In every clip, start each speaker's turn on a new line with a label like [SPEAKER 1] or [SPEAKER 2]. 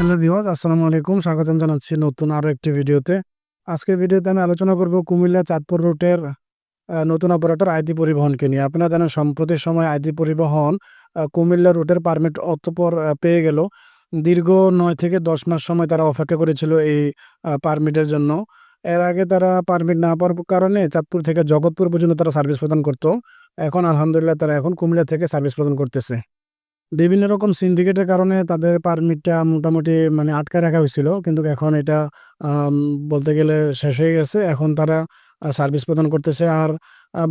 [SPEAKER 1] Hello দিওয়াজ আসসালামু আলাইকুম। স্বাগতম জানাচ্ছি নতুন আরও একটি ভিডিওতে। আজকের ভিডিওতে আমি আলোচনা করব কুমিল্লা চাঁদপুর রুটের নতুন অপারেটর আইডি পরিবহনকে নিয়ে। আপনারা জানেন, সম্প্রতি সময় আইডি পরিবহন কুমিল্লা রুটের পারমিট অতপর পেয়ে গেল। দীর্ঘ নয় থেকে দশ মাস সময় তারা অপেক্ষা করেছিল এই পারমিটের জন্য। এর আগে তারা পারমিট না পাওয়ার কারণে চাঁদপুর থেকে জগৎপুর পর্যন্ত তারা সার্ভিস প্রদান করতো। এখন আলহামদুলিল্লাহ তারা এখন কুমিল্লা থেকে সার্ভিস প্রদান করতেছে। বিভিন্ন রকম সিন্ডিকেটের কারণে তাদের পারমিটটা মোটামুটি মানে আটকায় রাখা হয়েছিল। কিন্তু এখন এটা বলতে গেলে শেষ হয়ে গেছে। এখন তারা সার্ভিস প্রদান করতেছে। আর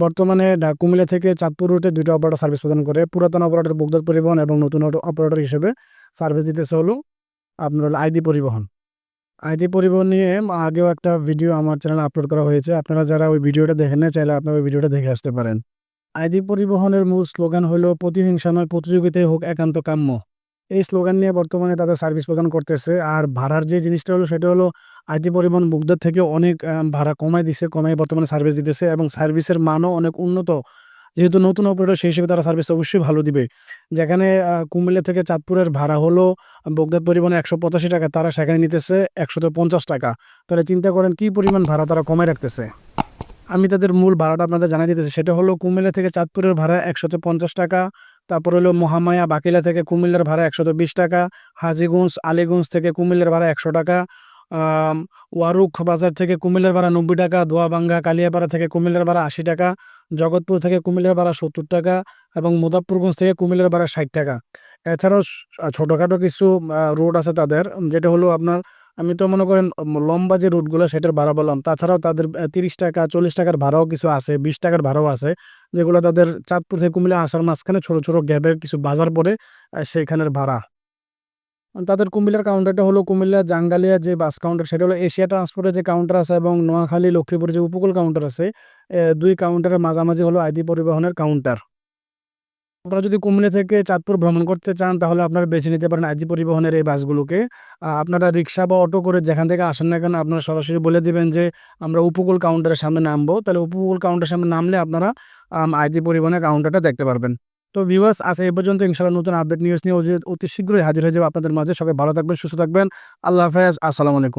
[SPEAKER 1] বর্তমানে কুমিল্লা থেকে চাঁদপুর রুটে দুটো অপারেটর সার্ভিস প্রদান করে। পুরাতন অপারেটর বগদার পরিবহন এবং নতুন অপারেটর হিসেবে সার্ভিস দিতেছে হলো আপনার হলো আইডি পরিবহন। আইডি পরিবহন নিয়ে আগেও একটা ভিডিও আমার চ্যানেলে আপলোড করা হয়েছে। আপনারা যারা ওই ভিডিওটা দেখেন না চাইলে আপনারা ওই ভিডিওটা দেখে আসতে পারেন। আইডি পরিবহনের মূল স্লোগান হলো, প্রতিহিংসা নয় প্রতিযোগিতায় হোক একান্ত কাম্য। এই স্লোগান নিয়ে বর্তমানে তাদের সার্ভিস প্রদান করতেছে। আর ভাড়ার যে জিনিসটা হলো, সেটা হলো আইডি পরিবহন বুকদার থেকে অনেক ভাড়া কমায় দিছে কমায় বর্তমানে সার্ভিস দিতেছে এবং সার্ভিসের মানও অনেক উন্নত। যেহেতু নতুন অপারেটর, সেই হিসেবে তারা সার্ভিস অবশ্যই ভালো দিবে। যেখানে কুমিল্লা থেকে চাঁদপুরের ভাড়া হলো, বগদাদ পরিবহনে একশো পঁচাশি টাকা, তারা সেখানে নিতেছে একশো পঞ্চাশ টাকা। তাহলে চিন্তা করেন, কি পরিমাণ ভাড়া তারা কমায় রাখতেছে? আমি তাদের মূল ভাড়াটা আপনাদের জানাই দিতেছি। সেটা হলো কুমিল্লা থেকে চাঁদপুরের ভাড়া একশত পঞ্চাশ টাকা, তারপর হলো মহামায়া বাকিলা থেকে কুমিল্লার ভাড়া একশত বিশ টাকা, হাজিগঞ্জ, আলিগঞ্জ থেকে কুমিল্লার ভাড়া একশো টাকা ওয়ারুক বাজার থেকে কুমিল্লার ভাড়া নব্বই টাকা, দোয়াবাঙ্গা, কালিয়াপাড়া থেকে কুমিল্লার ভাড়া আশি টাকা, জগৎপুর থেকে কুমিল্লার ভাড়া সত্তর টাকা এবং মুজাফরগঞ্জ থেকে কুমিল্লার ভাড়া ষাট টাকা। এছাড়াও ছোটোখাটো কিছু রোড আছে তাদের, যেটা হলো আপনার আমি তো মনে করেন লম্বা যে রুটগুলো সেটার ভাড়া বললাম, তাছাড়াও তাদের তিরিশ টাকা, চল্লিশ টাকার ভাড়াও কিছু আছে, বিশ টাকার ভাড়াও আছে, যেগুলো তাদের চাঁদপুর থেকে কুমিল্লা আসার মাঝখানে ছোট ছোট গ্যাপের কিছু বাজার পড়ে সেইখানের ভাড়া। তাদের কুমিল্লার কাউন্টারটা হলো কুমিল্লা জাঙ্গালিয়া যে বাস কাউন্টার সেটা হলো এশিয়া ট্রান্সপোর্টের যে কাউন্টার আছে এবং নোয়াখালী লক্ষ্মীপুর যে উপকূল কাউন্টার আছে দুই কাউন্টারের মাঝামাঝি হলো আইডি পরিবহনের কাউন্টার আপনারা যদি কুমিল্লা থেকে চাঁদপুর ভ্রমণ করতে চান, তাহলে আপনারা বেছে নিতে পারেন আইজি পরিবহনের এই বাসগুলোকে। আপনারা রিক্সা বা অটো করে যেখান থেকে আসেন না কেন, আপনারা সরাসরি বলে দিবেন যে, আমরা উপকূল কাউন্টারের সামনে নামবো। তাহলে উপকূল কাউন্টারের সামনে নামলে আপনারা আইজি পরিবহনের কাউন্টারটা দেখতে পারবেন। তো ভিউয়ার্স আছে এই পর্যন্ত। ইনশাআল্লাহ নতুন আপডেট নিউজ নিয়ে অতি শীঘ্রই হাজির হয়ে যাবে আপনাদের মাঝে। সবাই ভালো থাকবেন, সুস্থ থাকবেন। আল্লাহ হাফেজ। আসসালামু আলাইকুম।